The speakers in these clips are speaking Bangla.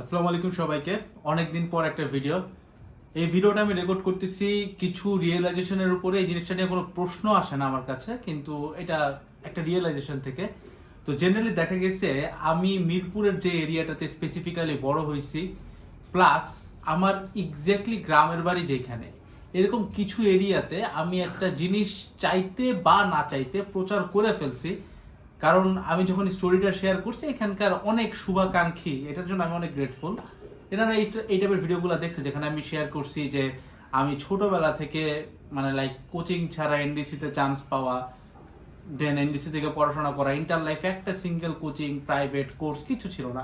আসসালামু আলাইকুম সবাইকে। অনেক দিন পর একটা ভিডিও এই ভিডিওটা আমি রেকর্ড করতেছি কিছু রিয়েলাইজেশনের উপরে। এই জিনিসটা নিয়ে কোনো প্রশ্ন আসে না আমার কাছে, কিন্তু এটা একটা রিয়েলাইজেশন থেকে। তো জেনারেলি দেখা গেছে, আমি মিরপুরের যে এরিয়াটাতে স্পেসিফিক্যালি বড় হয়েছি প্লাস আমার এক্স্যাক্টলি গ্রামের বাড়ি যেখানে, এরকম কিছু এরিয়াতে আমি একটা জিনিস চাইতে বা না চাইতে প্রচার করে ফেলছি। কারণ আমি যখন স্টোরিটা শেয়ার করছি, এখানকার অনেক শুভাকাঙ্ক্ষী, এটার জন্য আমি অনেক গ্রেটফুল এনারা এই টাইপের ভিডিওগুলো দেখছে, যেখানে আমি শেয়ার করছি যে, আমি ছোটবেলা থেকে মানে লাইক কোচিং ছাড়া এনডিসিতে চান্স পাওয়া দেন এনডিসি থেকে পড়াশোনা করা ইন্টার লাইফে একটা সিঙ্গেল কোচিং প্রাইভেট কোর্স কিছু ছিল না।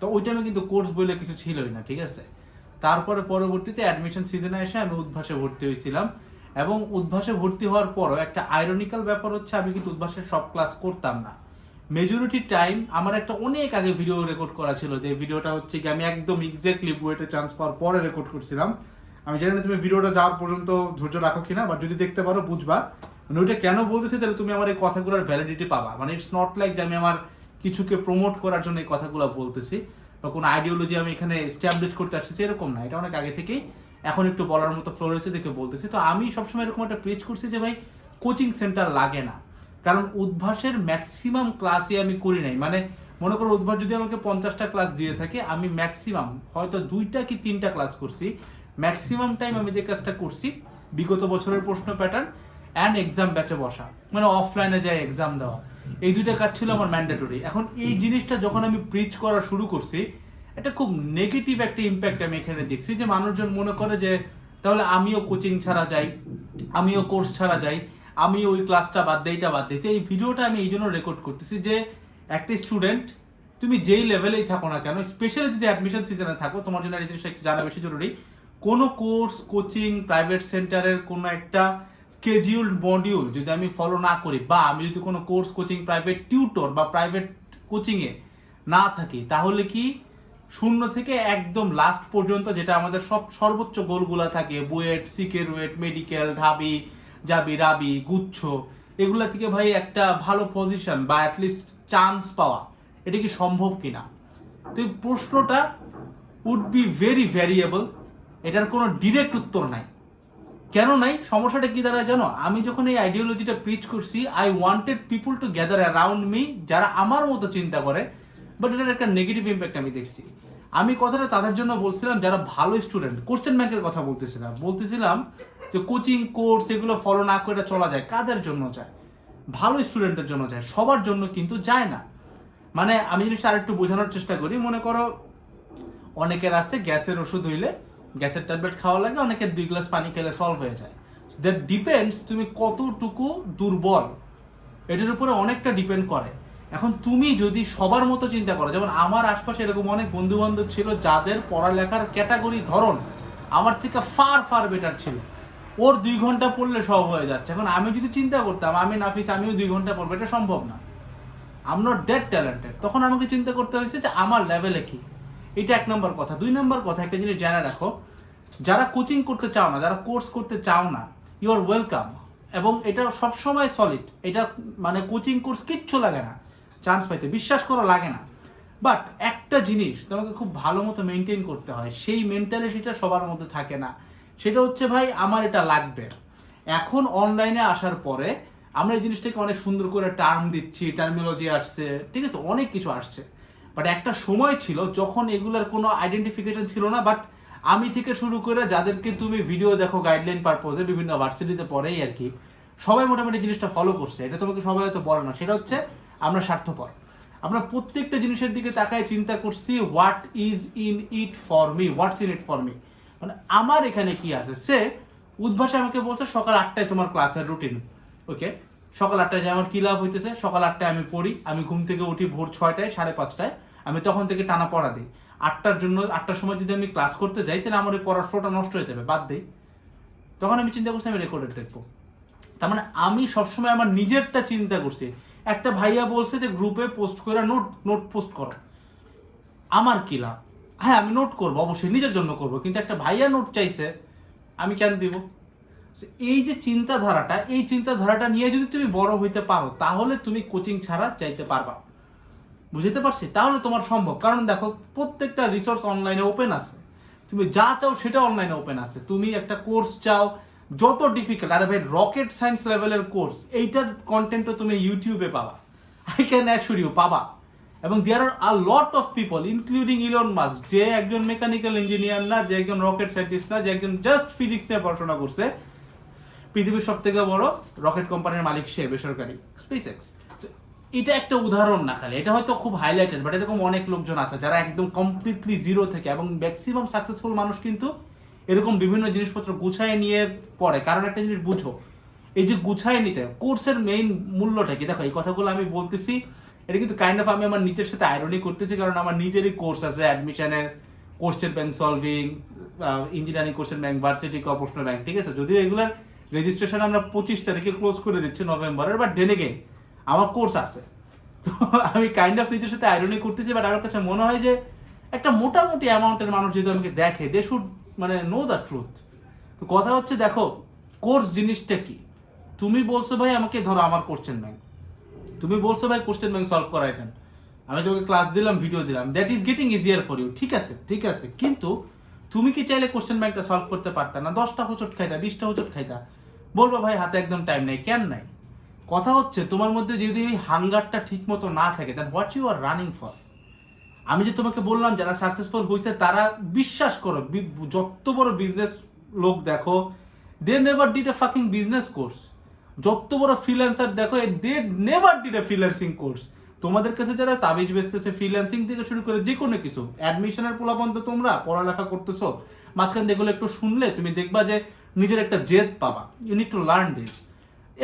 তো ওই টাইমে কিন্তু কোর্স বলে কিছু ছিলই না, ঠিক আছে? তারপরে পরবর্তীতে অ্যাডমিশন সিজনে এসে আমি উদ্ভাসে ভর্তি হয়েছিলাম। এবং উদ্ভাসে ভর্তি হওয়ার পরও একটা আইরনিক্যাল ব্যাপার হচ্ছে আমি কিন্তু উদ্ভাসের সব ক্লাস করতাম না। মেজরিটি টাইম আমার একটা অনেক আগে ভিডিও রেকর্ড করা ছিল, যে ভিডিওটা হচ্ছে কি আমি একদম এক্স্যাক্টলি বুয়েটে চান্স পাওয়ার পরে রেকর্ড করছিলাম। আমি জানি না তুমি ভিডিওটা যাওয়ার পর্যন্ত ধৈর্য রাখো কিনা বাট যদি দেখতে পারো, বুঝবা। মানে ওইটা কেন বলতেছি, তাহলে তুমি আমার এই কথাগুলোর ভ্যালিডিটি পাবা। মানে ইটস নট লাইক যে আমি আমার কিছুকে প্রমোট করার জন্য এই কথাগুলো বলতেছি, বা কোনো আইডিওলজি আমি এখানে এস্টাবলিশ করতে আসছি এরকম না। এটা অনেক আগে থেকেই এখন একটু বলার মতো ফ্লোরেসে দেখে বলতেছি। তো আমি সবসময় এরকম একটা প্রেজ করছি যে, ভাই কোচিং সেন্টার লাগে না। কারণ উদ্ভাসের ম্যাক্সিমাম ক্লাসই আমি করি নাই। মানে মনে করো উদ্ভাস যদি আমাকে পঞ্চাশটা ক্লাস দিয়ে থাকে, আমি ম্যাক্সিমাম হয়তো দুইটা কি তিনটা ক্লাস করছি। ম্যাক্সিমাম টাইম আমি যে কাজটা করছি, বিগত বছরের প্রশ্ন প্যাটার্ন অ্যান্ড এক্সাম ব্যাচে বসা। মানে অফলাইনে যায় এক্সাম দেওয়া। এই দুইটা কাজ ছিল আমার ম্যান্ডেটরি এখন এই জিনিসটা যখন আমি প্রিচ করা শুরু করছি এটা খুব নেগেটিভ একটা ইম্প্যাক্ট আমি এখানে দেখছি যে মানুষজন মনে করে যে, তাহলে আমিও কোচিং ছাড়া যাই, আমিও কোর্স ছাড়া যাই আমি ওই ক্লাসটা বাদ দিই এটা বাদ দিয়েছি এই ভিডিওটা আমি এই জন্য রেকর্ড করতেছি যে, একটা স্টুডেন্ট তুমি যেই লেভেলেই থাকো না কেন স্পেশালি যদি অ্যাডমিশন সিজনে থাকো, তোমার জন্য এই জিনিসটা একটু জানা বেশি জরুরি, কোনো কোর্স কোচিং প্রাইভেট সেন্টারের কোনো একটা স্কেজিউলড মডিউল যদি আমি ফলো না করি, বা আমি যদি কোনো কোর্স কোচিং প্রাইভেট টিউটর বা প্রাইভেট কোচিংয়ে না থাকি, তাহলে কি শূন্য থেকে একদম লাস্ট পর্যন্ত যেটা আমাদের সব সর্বোচ্চ গোলগুলা থাকে, বুয়েট সিকের ওয়েট মেডিকেল, ঢাবি, জাবি, রাবি, গুচ্ছ, এগুলা থেকে ভাই একটা ভালো পজিশন বা অ্যাটলিস্ট চান্স পাওয়া। এটা কি সম্ভব কিনা? তো এই প্রশ্নটা উড বি ভেরি ভ্যারিয়েবল এটার কোনো ডিরেক্ট উত্তর নাই। কেন নাই? সমস্যাটা কি দাঁড়ায় জানো? আমি যখন এই আইডিওলজিটা প্রিচ করছি I wanted people to gather around me যারা আমার মতো চিন্তা করে বাট এটার একটা নেগেটিভ ইম্প্যাক্ট আমি দেখছি। আমি কথাটা তাদের জন্য বলছিলাম, যারা ভালো স্টুডেন্ট কোশ্চেন ব্যাংকের কথা বলতেছিলাম। বলতেছিলাম যে কোচিং কোর্স এগুলো ফলো না করে চলা যায়, কাদের জন্য যায়? ভালো স্টুডেন্টের জন্য যায়, সবার জন্য কিন্তু যায় না। মানে আমি জিনিসটা আরেকটু বোঝানোর চেষ্টা করি, মনে করো অনেকের আছে, গ্যাসের ওষুধ হইলে গ্যাসের ট্যাবলেট খাওয়া লাগে, অনেকের দুই গ্লাস পানি খেলে সলভ হয়ে যায়। দ্যাট ডিপেন্ডস তুমি কতটুকু দুর্বল, এটার উপরে অনেকটা ডিপেন্ড করে। এখন তুমি যদি সবার মতো চিন্তা করো, যেমন আমার আশপাশে এরকম অনেক বন্ধু বান্ধব ছিল যাদের পড়ালেখার ক্যাটাগরি ধরন আমার থেকে ফার ফার বেটার ছিল। ওর দুই ঘণ্টা পড়লে সব হয়ে যাচ্ছে। এখন আমি যদি চিন্তা করতাম, আমি নাফিস, আমিও দুই ঘণ্টা পড়ব, এটা সম্ভব না। আম নট দ্যাট ট্যালেন্টেড তখন আমাকে চিন্তা করতে হয়েছে যে আমার লেভেলে কি? এটা এক নম্বর কথা। দুই নম্বর কথা, একটা জিনিস জানা রাখো, যারা কোচিং করতে চাও না, যারা কোর্স করতে চাও না ইউ আর ওয়েলকাম এবং এটা সবসময় সলিড এটা মানে কোচিং কোর্স কিচ্ছু লাগে না। চান্স পাইতে। বিশ্বাস করা লাগে না। বাট একটা জিনিস তোমাকে খুব ভালো মতো মেনটেন করতে হয়, সেই মেন্টালিটিটা সবার মধ্যে থাকে না। সেটা হচ্ছে, ভাই, আমার এটা লাগবে এখন অনলাইনে আসার পরে আমরা এই জিনিসটাকে অনেক সুন্দর করে টার্ম দিচ্ছি টার্মিনোলজি আসছে, ঠিক আছে, অনেক কিছু আসছে। বাট একটা সময় ছিল যখন এগুলোর কোনো আইডেন্টিফিকেশন ছিল না। বাট আমি থেকে শুরু করে যাদেরকে তুমি ভিডিও দেখো গাইডলাইন পারপোজে বিভিন্ন ভার্সিটিতে পরেই আর কি, সবাই মোটামুটি জিনিসটা ফলো করছে। এটা তোমাকে সবাই হয়তো বলে না। সেটা হচ্ছে আমরা স্বার্থপর। আমরা প্রত্যেকটা জিনিসের দিকে তাকায় চিন্তা করছি what is in it for me what's in it for me মানে আমার এখানে কি আছে? সে উদ্ভাসে আমাকে বলছে, সকাল আটটায় তোমার ক্লাসের রুটিন ওকে সকাল আটটায় যে আমার কি লাভ হইতেছে? সকাল আটটায় আমি পড়ি, আমি ঘুম থেকে উঠি ভোর ছয়টায়, সাড়ে পাঁচটায়। আমি তখন থেকে টানা পড়া দিই। আটটার জন্য, আটটার সময় যদি আমি ক্লাস করতে যাই, তাহলে আমার ওই পড়ার ফ্লোটা নষ্ট হয়ে যাবে, বাদ দিই। তখন আমি চিন্তা করছি, আমি রেকর্ডেড দেখব। তার মানে আমি সবসময় আমার নিজেরটা চিন্তা করছি। একটা ভাইয়া বলছে যে গ্রুপে পোস্ট করে নোট নোট পোস্ট করো। আমার কি লাভ? হ্যাঁ আমি নোট করব, অবশ্যই, নিজের জন্য করব, কিন্তু একটা ভাইয়া নোট চাইছে, আমি কেন দিব? এই যে চিন্তাধারাটা, এই চিন্তাধারাটা নিয়ে যদি তুমি বড় হইতে পারো, তাহলে তুমি কোচিং ছাড়া চাইতে পারবা। বুঝতে পারছি? তাহলে তোমার সম্ভব। কারণ দেখো, প্রত্যেকটা রিসোর্স অনলাইনে ওপেন আছে। তুমি যা চাও সেটা অনলাইনে ওপেন আছে। তুমি একটা কোর্স চাও যত ডিফিকাল্ট আরে ভাই রকেট সায়েন্স লেভেলের কোর্স এইটার কন্টেন্টও তুমি ইউটিউবে পাবা। আই ক্যান অ্যাসুর ইউ পাবা। এবং there are a lot of people including Elon Musk যে একজন মেকানিক্যাল ইঞ্জিনিয়ার না, যে একজন রকেট সায়েন্টিস্ট না, যে একজন জাস্ট ফিজিক্স নিয়ে পড়াশোনা করছে। পৃথিবীর সব থেকে বড় রকেট কোম্পানির মালিক সে, বেসরকারি স্পেস এক্স এটা একটা উদাহরণ না খালি, এটা হয়তো খুব হাইলাইটেড বাট এরকম অনেক লোকজন আছে যারা একদম কমপ্লিটলি জিরো থেকে, এবং ম্যাক্সিমাম সাকসেসফুল মানুষ কিন্তু এরকম বিভিন্ন জিনিসপত্র গুছায় নিয়ে পড়ে। কারণ একটা জিনিস বুঝো, এই যে গুছায় নিতে, কোর্সের মেইন মূল্যটা কি? দেখো, এই কথাগুলো আমি বলতেছি, এটা কিন্তু কাইন্ড অফ আমি আমার নিজের সাথে আইরনি করতেছি, কারণ আমার নিজেরই কোর্স আছে অ্যাডমিশনের কোর্সের ব্যাংক সলভিং ইঞ্জিনিয়ারিং কোর্সের ব্যাংক ভার্সিটি কর্পোরেশনাল ব্যাংক ঠিক আছে? যদিও এগুলার রেজিস্ট্রেশন আমরা পঁচিশ তারিখে ক্লোজ করে দিচ্ছি নভেম্বরের বাট দেন এগেন আমার কোর্স আছে। তো আমি কাইন্ড অফ নিজের সাথে আইরনি করতেছি বাট আমার কাছে মনে হয় যে একটা মোটামুটি অ্যামাউন্টের মানুষ যদি আমাকে দেখে দে শুড মানে নো দ্য ট্রুথ তো কথা হচ্ছে, দেখো কোর্স জিনিসটা কি? তুমি বলছো, ভাই, আমাকে ধরো, আমার কোশ্চেন ব্যাংক তুমি বলছো, ভাই কোশ্চেন ব্যাংক সলভ করাই দেন। আমি তোকে ক্লাস দিলাম ভিডিও দিলাম। That is getting easier for you ঠিক আছে ঠিক আছে। কিন্তু তুমি কি চাইলে কোশ্চেন ব্যাংকটা সলভ করতে পারতা না? দশটা হোচট খাইতা, বিশটা হোচট খাইতা। বলব, ভাই, হাতে একদম টাইম নেই। কেন নাই? কথা হচ্ছে, তোমার মধ্যে যদি ওই হাঙ্গারটা ঠিক মতো না থাকে then what you are running for আমি যে তোমাকে বললাম যারা সাকসেসফুল হয়েছে তারা বিশ্বাস করো যত বড় বিজনেস লোক দেখো they never did a fucking business course যত বড় ফ্রিল্যান্সার দেখো they never did a freelancing course তোমাদের কাছে যারা তাবিজ বেচতেছে ফ্রিল্যান্সিং থেকে শুরু করে যে কোনো কিছু অ্যাডমিশনের পোলাপন তোমরা, পড়ালেখা করতেছো, মাঝখান এগুলো একটু শুনলে তুমি দেখবা যে নিজের একটা জেদ পাবা। You need to learn this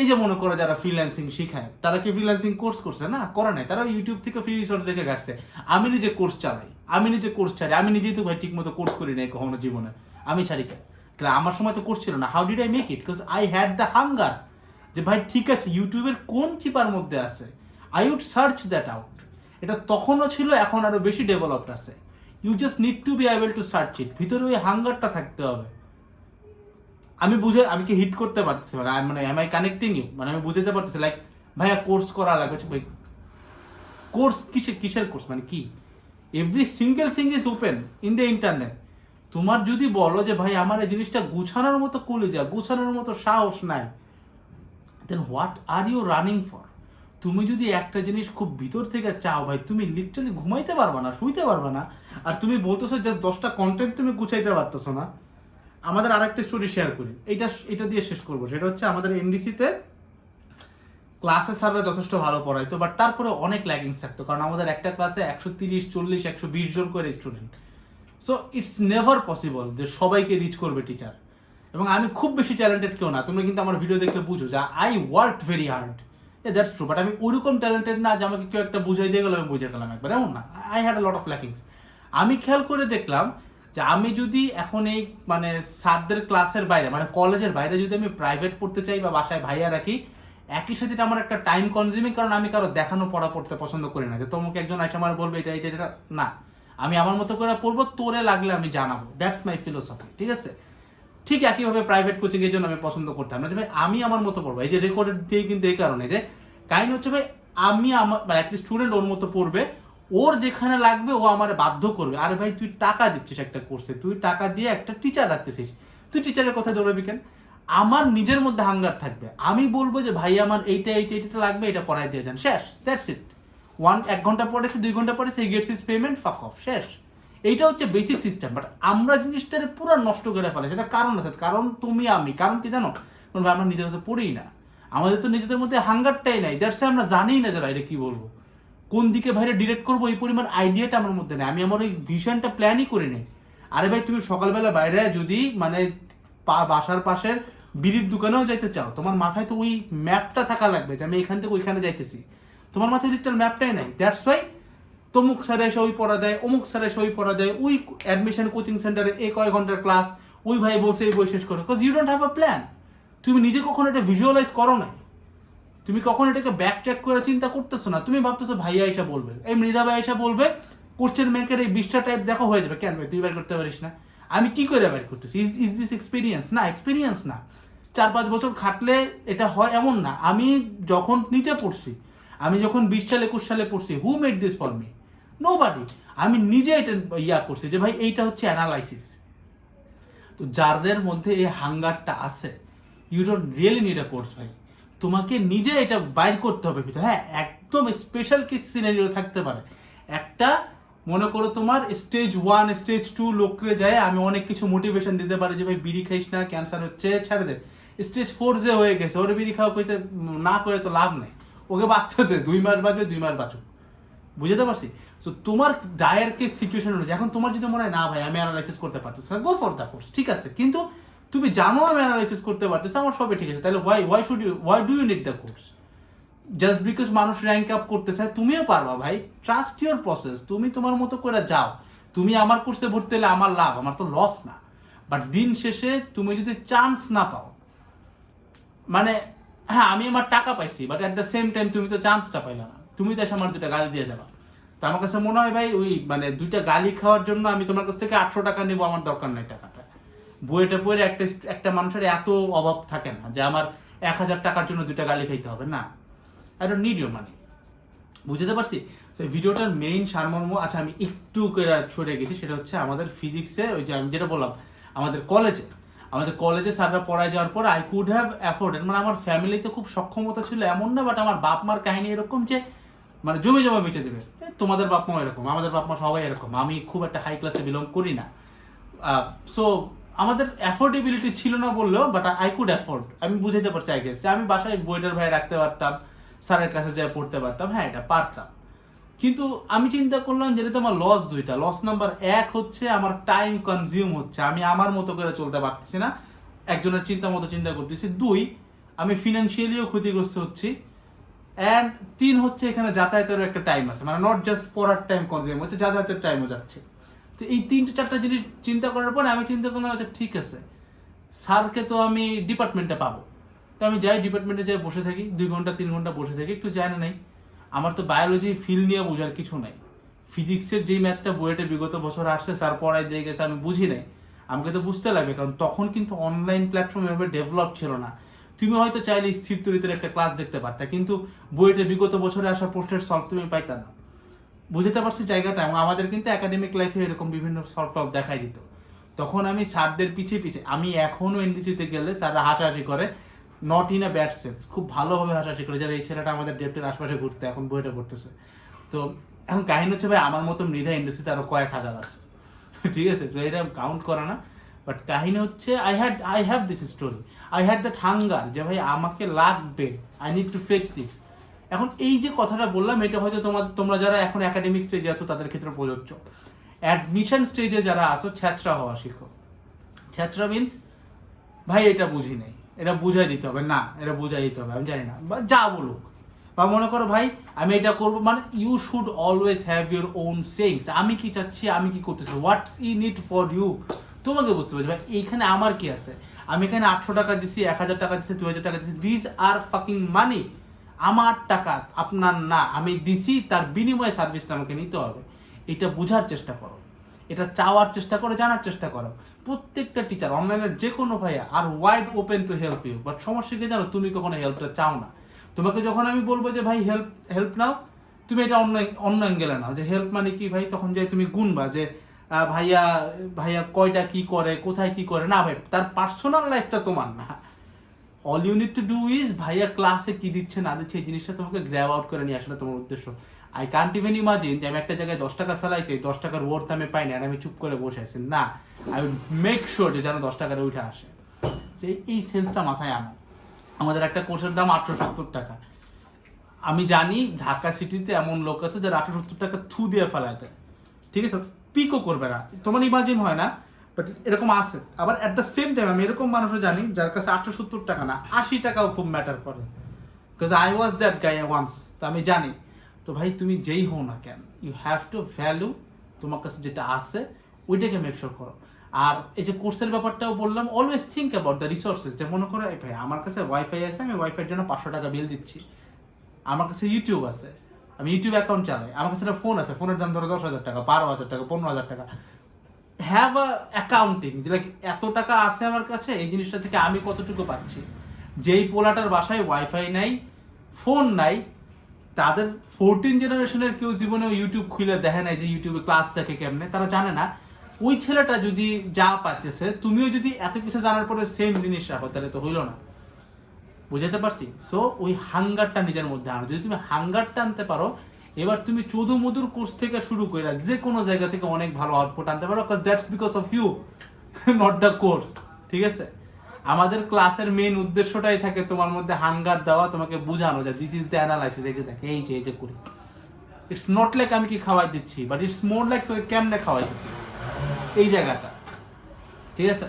এই যে মনে করো যারা ফ্রিল্যান্সিং শিখায়, তারা কি ফ্রিল্যান্সিং কোর্স করছে? না, করে নাই। তারা ইউটিউব থেকে ফ্রি রিসোর্স দেখে কাটছে আমি নিজে কোর্স চালাই। আমি নিজে কোর্স ছাড়ি। আমি নিজেই তো ভাই ঠিক মতো কোর্স করি নাই কখনো জীবনে। আমি ছাড়ি কেন? তাহলে আমার সময় তো কোর্স ছিল না। How did I make it because I had the hunger যে ভাই ঠিক আছে ইউটিউবের কোন চিপার মধ্যে আছে? I would search that out এটা তখনও ছিল, এখন আরও বেশি ডেভেলপড আছে। You just need to be able to search it ভিতরে ওই হাঙ্গারটা থাকতে হবে। আমি বুঝে, আমি কি হিট করতে পারতেছি? মানে এম আই কানেক্টিং ইউ মানে আমি বুঝতে পারতেছি লাইক ভাইয়া কোর্স করা লাগবে। আচ্ছা ভাই কোর্স কিসের কিসের কোর্স মানে কি? Every single thing is open in the internet তোমার যদি বলো যে, ভাই, আমার এই জিনিসটা গুছানোর মতো কলিজা, গুছানোর মতো সাহস নাই then what are you running for তুমি যদি একটা জিনিস খুব ভিতর থেকে চাও, ভাই, তুমি লিটারালি ঘুমাইতে পারবে না, শুইতে পারবে না, আর তুমি বলতেছো জাস্ট দশটা কন্টেন্ট তুমি গুছাইতে পারতেছো না আমাদের আরেকটা স্টোরি শেয়ার করি। এটা এটা দিয়ে শেষ করব। সেটা হচ্ছে আমাদের এনডিসিতে ক্লাসে স্যাররা যথেষ্ট ভালো পড়াইতো বাট তারপরে অনেক ল্যাগিংস থাকতো, কারণ আমাদের একটা ক্লাসে একশো তিরিশ, চল্লিশ, একশো বিশ জন করে student so it's never possible যে সবাইকে রিচ করবে টিচার এবং আমি খুব বেশি ট্যালেন্টেড কেউ না, তোমরা কিন্তু আমার ভিডিও দেখলে বুঝো যে I work very hard uh that's true but আমি ওরকম ট্যালেন্টেড না যে আমাকে কেউ একটা বুঝাই দিয়ে গেলো, আমি বুঝে গেলাম একবার। এমন না I had lot of lackings আমি খেয়াল করে দেখলাম যে আমি যদি এখন এই মানে স্যারদের ক্লাসের বাইরে মানে কলেজের বাইরে যদি আমি প্রাইভেট পড়তে চাই বা বাসায় ভাইয়া রাখি, একই সাথে এটা আমার একটা টাইম কনজিউমিং কারণ আমি কারও দেখানো পড়া পড়তে পছন্দ করি না। যে তোমাকে একজন এসে আমার বলবে, এটা এটা এটা না। আমি আমার মতো করে পড়ব, তোরে লাগলে আমি জানাব। দ্যাটস মাই ফিলোসফি ঠিক আছে? ঠিক একইভাবে প্রাইভেট কোচিং এর জন্য আমি পছন্দ করতাম না যে, ভাই, আমি আমার মতো পড়ব। এই যে রেকর্ডেড দিয়ে কিন্তু এই কারণে যে, কাহিনী হচ্ছে, ভাই, আমি আমার মানে একটা স্টুডেন্ট ওর মতো পড়বে। ওর যেখানে লাগবে ও আমার বাধ্য করবে। আরে ভাই, তুই টাকা দিচ্ছিস একটা কোর্সে তুই টাকা দিয়ে একটা টিচার রাখতেছিস। তুই টিচারের কথা দৌড়াবি কেন? আমার নিজের মধ্যে হাঙ্গার থাকবে। আমি বলব যে, ভাই, আমার এইটা এইটা এইটা লাগবে, এটা করাই দিয়ে যান। শেষ দ্যাটস ইট ওয়ান এক ঘণ্টা পড়েছে দুই ঘণ্টা পরে সেই gets is payment fuck off শেষ। এইটা হচ্ছে বেসিক সিস্টেম বাট আমরা জিনিসটারে পুরো নষ্ট করে ফেলে। সেটা কারণ আছে, কারণ তুমি, আমি। কারণ কি জানো? কারণ ভাই, আমরা নিজের হাতে পড়েই না। আমাদের তো নিজেদের মধ্যে হাঙ্গারটাই নাই। দ্যাটস আমরা জানিই না যে বাইরে কি বলব? কোন দিকে বাইরে ডিরেক্ট করব, এই পরিমাণ আইডিয়াটা আমার মধ্যে নেই। আমি আমার ওই ভিশনটা প্ল্যানই করে নেই। আরে ভাই, তুমি সকালবেলা বাইরে যদি মানে বাসার পাশের বিড়ির দোকানেও যাইতে চাও, তোমার মাথায় তো ওই ম্যাপটা থাকা লাগবে যে আমি এখান থেকে ওইখানে যাইতেছি। তোমার মাথায় লিটাল ম্যাপটাই নাই। দ্যাটস ওয়াই তমুক স্যার এসে ওই পড়া দেয়, অমুক স্যারে এসে ওই পড়া দেয়, ওই অ্যাডমিশন কোচিং সেন্টারে এই কয় ঘণ্টার ক্লাস ওই ভাই বলছে, এই বই শেষ করো। Because you don't have a plan তুমি নিজে কখনো এটা ভিজুয়ালাইজ করো নাই। তুমি কখন এটাকে ব্যাক ট্র্যাক করে চিন্তা করতেছো না? তুমি ভাবতেছো ভাইয়া এসে বলবে। এই মৃদা ভাই এসে বলবে কোশ্চেন ব্যাংকের এই বিশটা টাইপ দেখো, হয়ে যাবে। কেন ভাই, তুই বের করতে পারিস না। আমি কি করে বের করতেছি? ইজ ইজ দিস এক্সপিরিয়েন্স না এক্সপিরিয়েন্স না। চার পাঁচ বছর খাটলে এটা হয় এমন না। আমি যখন নিচে পড়ছি, আমি যখন বিশ সালে, একুশ সালে পড়ছি who made this for me nobody আমি নিজে এটা ইয়া করছি যে, ভাই, এইটা হচ্ছে অ্যানালাইসিস তো যাদের মধ্যে এই হাঙ্গারটা আছে you don't really need a course ভাই। তোমাকে নিজে এটা বাইর করতে হবে ভিতরে। হ্যাঁ একদম স্পেশাল কি সিনারিও থাকতে পারে। একটা, মনে করো তোমার স্টেজ ওয়ান স্টেজ টু লোককে যায়, আমি অনেক কিছু মোটিভেশন দিতে পারি যে, ভাই, বিড়ি খাইস না ক্যান্সার হচ্ছে, ছেড়ে দে। স্টেজ ফোর যে হয়ে গেছে, ওর বিড়ি খাওয়া কইতে না করে তো লাভ নেই। ওকে বাঁচতে দে, দুই মাস বাঁচবে, দুই মাস বাঁচুক। বুঝতে পারছি? তো তোমার ডায়ের কে সিচুয়েশন রয়েছে এখন তোমার যদি মনে হয়, না ভাই, আমি অ্যানালাইসিস করতে পারতেছি না গো ফর দ্য কোর্স ঠিক আছে? কিন্তু তুমি জানো আমি অ্যানালাইসিস করতে পারতেছি, আমার সবই ঠিক আছে। তাহলে why why should you why do you need the course just because মানুষ র্যাঙ্ক আপ করতে চায় তুমিও পারবা ভাই। ট্রাস্ট ইউর প্রসেস তুমি তোমার মতো করে যাও। তুমি আমার কোর্সে ভর্তি হলে আমার লাভ, আমার তো লস না। বাট দিন শেষে তুমি যদি চান্স না পাও মানে হ্যাঁ আমি আমার টাকা পাইছি but at the same time তুমি তো চান্সটা পাইলে না। তুমি তো এসে আমার দুটা গালি দিয়ে যাবা। তো আমার কাছে মনে হয় ভাই, ওই মানে দুইটা গালি খাওয়ার জন্য আমি তোমার কাছ থেকে আটশো টাকা নেব, আমার দরকার নেই টাকাটা বইটা পড়ে একটা একটা মানুষের এত অভাব থাকে না যে আমার এক হাজার টাকার জন্য দুটা গালি খাইতে হবে। না। আই ডোন্ট নিড মানি বুঝতে পারছি? তো ভিডিওটার মেইন সারমর্ম আচ্ছা আমি একটু করে ছড়ে গেছি, সেটা হচ্ছে আমাদের ফিজিক্সে ওই যে আমি যেটা বললাম, আমাদের কলেজে আমাদের কলেজে স্যাররা পড়ায় যাওয়ার পর আই কুড হ্যাভ অ্যাফোর্ডেড মানে আমার ফ্যামিলিতে খুব সক্ষমতা ছিল এমন না বাট আমার বাপ মার কাহিনী এরকম যে মানে জমি জমা বেঁচে দেবে। তোমাদের বাপ মা এরকম, আমাদের বাপ মা সবাই এরকম, আমি খুব একটা হাই ক্লাসে বিলং করি না। সো আমাদের অ্যাফোর্ডেবিলিটি ছিল না বললেও বাট আই কুড অ্যাফোর্ড আমি বুঝাইতে পারছি আই গেস আমি বাসায় বইটার ভাই রাখতে পারতাম, স্যারের কাছে যাই পড়তে পারতাম হ্যাঁ এটা পারতাম। কিন্তু আমি চিন্তা করলাম যেটা তো আমার লস দুইটা। লস নাম্বার এক হচ্ছে আমার টাইম কনজিউম হচ্ছে। আমি আমার মতো করে চলতে পারতেছি না। একজনের চিন্তা মতো চিন্তা করতেছি। দুই, আমি ফিনান্সিয়ালিও ক্ষতিগ্রস্ত হচ্ছি। অ্যান্ড তিন হচ্ছে এখানে যাতায়াতেরও একটা টাইম আছে। মানে নট জাস্ট পড়ার টাইম কনজিউম হচ্ছে, যাতায়াতের টাইমও যাচ্ছে। তো এই তিনটে চারটা জিনিস চিন্তা করার পরে আমি চিন্তা করলাম আচ্ছা ঠিক আছে। স্যারকে তো আমি ডিপার্টমেন্টে পাবো। তো আমি যাই ডিপার্টমেন্টে যাই বসে থাকি, দুই ঘণ্টা, তিন ঘণ্টা বসে থাকি, একটু জানা নেই। আমার তো বায়োলজি ফিল নিয়ে বোঝার কিছু নাই। ফিজিক্সের যেই ম্যাথটা বইয়েটা বিগত বছর আসছে, স্যার পড়াই দিয়ে গেছে, আমি বুঝি নাই। আমাকে তো বুঝতে লাগবে, কারণ তখন কিন্তু অনলাইন প্ল্যাটফর্ম এভাবে ডেভেলপ ছিল না। তুমি হয়তো চাইলে স্থির তরিতের একটা ক্লাস দেখতে পারতে, কিন্তু বইটা বিগত বছরে আসা প্রশ্নের সলভ তুমি পাইতা না। বুঝতে পারছি জায়গাটা এবং আমাদের কিন্তু একাডেমিক লাইফে এরকম বিভিন্ন সলভ টলভ দেখাই দিত। তখন আমি স্যারদের পিছিয়ে পিছিয়ে, আমি এখনও এনডিসিতে গেলে স্যাররা হাসাহাসি করে not in a bad sense খুব ভালোভাবে হাসাহাসি করে, যারা এই ছেলেটা আমাদের ডেপ্টের আশপাশে ঘুরতে, এখন বইটা পড়তেছে। তো এখন কাহিনী হচ্ছে ভাই, আমার মতো মৃধা ইন্ডাস্ট্রিতে আরও কয়েক হাজার আছে। ঠিক আছে? তো এটা কাউন্ট করে না। বাট কাহিনী হচ্ছে I had I have this story I had that hunger যে ভাই, আমাকে লাগবে I need to fetch this এখন এই যে কথাটা বললাম, এটা হয়তো তোমার তোমরা যারা এখন একাডেমিক স্টেজে আছো, তাদের ক্ষেত্রে প্রযোজ্য। অ্যাডমিশন স্টেজে যারা আসো ছ্যাচরা হওয়া শিখো। ছ্যাচরা মিনস ভাই, এটা বুঝি নাই। এটা বুঝাই দিতে হবে। না, এটা বুঝাই দিতে হবে, আমি জানি না। বা যা বলুক। বা মনে করো, ভাই, আমি এটা করব। মানে you should always have your own sense আমি কি চাচ্ছি, আমি কি করতেছি? What's he need for you তোমাকে বুঝতে পারছি। ভাই, এইখানে আমার কি আছে? আমি এখানে আটশো টাকা দিছি, এক হাজার টাকা দিছি দু হাজার টাকা দিছি। দিস আর ফাকিং মানি আমার টাকা আপনার না, আমি দিছি, তার বিনিময়ে সার্ভিসটা আমাকে নিতে হবে। এটা বোঝার চেষ্টা করো। এটা চাওয়ার চেষ্টা করো, জানার চেষ্টা করো। প্রত্যেকটা টিচার অনলাইনের যে কোনো ভাইয়া, আর wide open to help you but সমস্যা কি জানো? তুমি কখনো হেল্পটা চাও না। তোমাকে যখন আমি বলব যে, ভাই হেল্প হেল্প নাও, তুমি এটা অন্য অন্য অ্যাঙ্গেলে নাও। যে হেল্প মানে কি ভাই? তখন যে, তুমি গুনবা যে ভাইয়া ভাইয়া কয়টা কি করে? কোথায় কি করে? না ভাই, তার পার্সোনাল লাইফটা তোমার না। All you need to do is ভাইয়া ক্লাসে কি দিচ্ছে না দিচ্ছে এই জিনিসটা তোমাকে গ্র্যাব আউট করে নিয়ে আসলে তোমার উদ্দেশ্য। আই কান্ট ইভেন ইমাজিন যে আমি একটা জায়গায় দশ টাকা ফেলাইছি দশ টাকার ওয়ার্থ আমি পাই না, আর আমি চুপ করে বসে আছি। না আই উড মেক শিওর যে যেন দশ টাকার উঠে আসে। যে এই সেন্সটা মাথায় আনো। আমাদের একটা কোর্সের দাম আটশো সত্তর টাকা। আমি জানি ঢাকা সিটিতে এমন লোক আছে যারা আটশো সত্তর টাকা থু দিয়ে ফেলায় ঠিক আছে? পিকও করবে না। তোমার ইমাজিন হয় না? বাট এরকম আছে। আবার অ্যাট দ্য সেম টাইম আমি এরকম মানুষও জানি যার কাছে আটশো সত্তর টাকা না, আশি টাকাও খুব ম্যাটার করে। Because I was that guy once তো আমি জানি। তো ভাই, তুমি যেই হও না কেন ইউ হ্যাভ টু ভ্যালু তোমার কাছে যেটা আছে, ওইটাকে মেক শিওর করো। আর এই যে কোর্সের ব্যাপারটাও বললাম always think about the resources যে মনে করো ভাই, আমার কাছে ওয়াইফাই আছে, আমি ওয়াইফাইয়ের জন্য পাঁচশো টাকা বিল দিচ্ছি। আমার কাছে ইউটিউব আছে, আমি ইউটিউব অ্যাকাউন্ট চালাই। আমার কাছে একটা ফোন আছে ফোনের দাম ধরো দশ হাজার টাকা, বারো হাজার টাকা, পনেরো হাজার টাকা। হ্যাভ আ অ্যাকাউন্টিং যে, like, এত টাকা আছে আমার কাছে, এই জিনিসটা থেকে আমি কতটুকু পাচ্ছি? যেই পোলাটার বাসায় ওয়াইফাই নাই ফোন নাই, তাদের ফোরটিন জেনারেশনের কেউ জীবনে ইউটিউব খুলে দেখে নাই যে ইউটিউবে ক্লাস দেখে কেমনে, তারা জানে না। ওই ছেলেটা যদি যা পাইতেছে, তুমিও যদি এত কিছু জানার পরে সেম জিনিস রাখো, তাহলে তো হইল না। বুঝাতে পারছি? সো ওই হাঙ্গারটা নিজের মধ্যে আনো। যদি তুমি হাঙ্গারটা আনতে পারো এবার তুমি চৌধু মধুর কোর্স থেকে শুরু করে যে কোনো জায়গা থেকে অনেক ভালো আউটপুট আনতে পারো that's because of you not the course ঠিক আছে? আমাদের ক্লাসের মেইন উদ্দেশ্যটাই থাকে তোমার মধ্যে হাঙ্গার দেওয়া, তোমাকে বোঝানো যে দিস ইজ দ্য অ্যানালাইসিস এই যে দেখে, এই যে এই যে করি। ইটস নট লাইক আমি কি খাওয়াই দিচ্ছি বাট ইটস মোর লাইক তোকে কেমনে খাওয়াইতেছি, এই জায়গাটা, ঠিক আছে?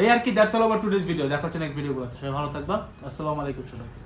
এই আর কি that's all over today's video দেখা হচ্ছে নেক্সট ভিডিওগুলোতে সবাই ভালো থাকবা, আসসালামু আলাইকুম সবাইকে।